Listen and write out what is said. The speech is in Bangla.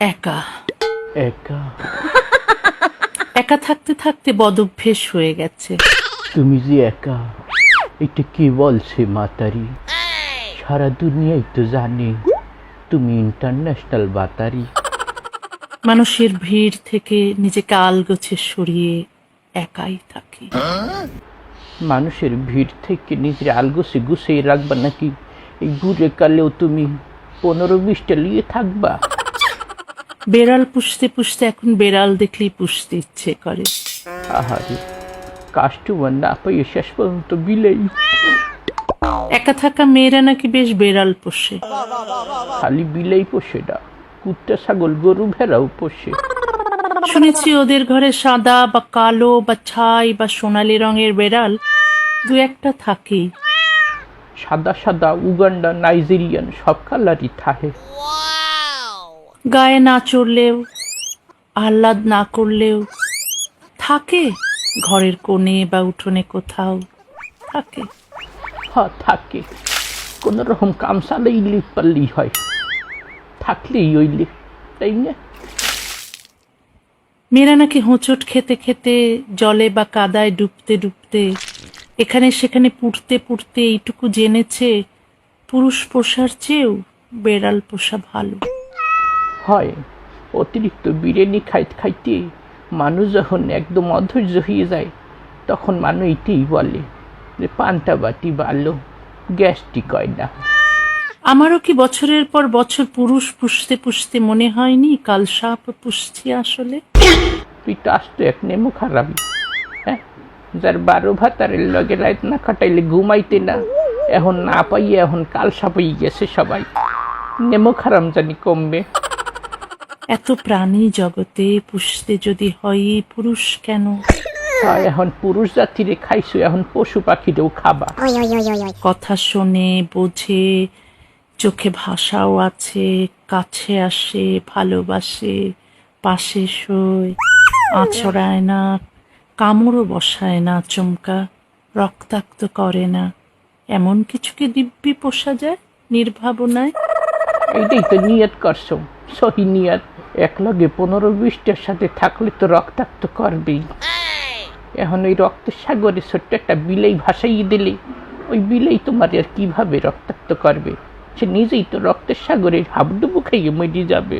একা। একা? একা থাকতে থাকতে বদভ্যেস হয়ে গেছে। তুমি যে একা এটা কে বলছে মাতারি? সারা দুনিয়াই তো জানে তুমি ইন্টারন্যাশনাল বাতারি। মানুষের ভিড় থেকে নিজেকে আলগোছে সরিয়ে একাই থাকি। মানুষের ভিড় থেকে নিজের আলগোসে গুছিয়ে রাখবা নাকি? এই বুড়ে কালেও তুমি পনেরো বিশটা নিয়ে থাকবা? বেড়াল পুষতে পুষতে এখন বেড়াল দেখলেই পুষতে ইচ্ছে করে। আহারে কাস্টমার না পাইয়ে শেষ পর্যন্ত বিলেই। একা থাকা মেয়েরা নাকি বেশ বেড়াল পোষে। খালি বিলেই পোষে না কুত্তা ছাগল গরু ভেড়াও পোষে। শুনেছি ওদের ঘরে সাদা বা কালো বা ছাই বা সোনালি রঙের বেড়াল দু একটা থাকেই। সাদা সাদা উগান্ডা নাইজেরিয়ান সব কালারই থাহে। গায়ে না চড়লেও আহ্লাদ না করলেও থাকে ঘরের কোণে বা উঠোনে কোথাও থাকে। হ থাকে। কোন রকম কামসালেই লিপ পারলেই হয়। থাকলেই ওই তাই না? মেয়েরা নাকি হোঁচট খেতে খেতে জলে বা কাদায় ডুবতে ডুবতে এখানে সেখানে পুড়তে পুড়তে এইটুকু জেনেছে পুরুষ পোষার চেয়েও বেড়াল পোষা ভালো। হয়। অতিরিক্ত বিরিয়ানি খাইতে খাইতে মানুষ যখন একদম অধৈর্য হয়ে যায় তখন মানুষ এটাই বলে যে পান্তা বাটি ভালো গ্যাসটি কয় না। আমারও কি বছরের পর বছর পুরুষ পুষতে পুষতে মনে হয়নি? কাল সাপ পুষছি আসলে। তুই তো আসতো এক নেমো খারাপই হ্যাঁ? যার বারো ভাতারের লগে রাত না কাটাইলে ঘুমাইতে না। এখন না পাইয়ে এখন কাল সাপাই গেছে সবাই। নেমো খারাম জানি কমবে। এত প্রাণী জগতে পুষতে যদি হয় পুরুষ কেন? হয় এখন পুরুষ জাতিরে খাইছো এখন পশু পাখিরেও খাবা। কথা শোনে বোঝে চোখে ভাষাও আছে কাছে আসে ভালোবাসে পাশে শোয় আছড়ায় না কামড়ও বসায় না চমকা রক্তাক্ত করে না। এমন কিছুকে দিব্যি পোষা যায় নির্ভাবনায়? এইটাই তো নিয়ত করছ সহি নিয়ত। এক লগে পনেরো বিশটার সাথে থাকলে তো রক্তাক্ত করবেই। এখন ওই রক্ত সাগরে ছোট্ট একটা বিলাই ভাসাইয়ে দিলে, ওই বিলাই তোমার আর কীভাবে রক্তাক্ত করবে? সে নিজেই তো রক্তের সাগরে হাবডুবু খাইয়ে মরে যাবে।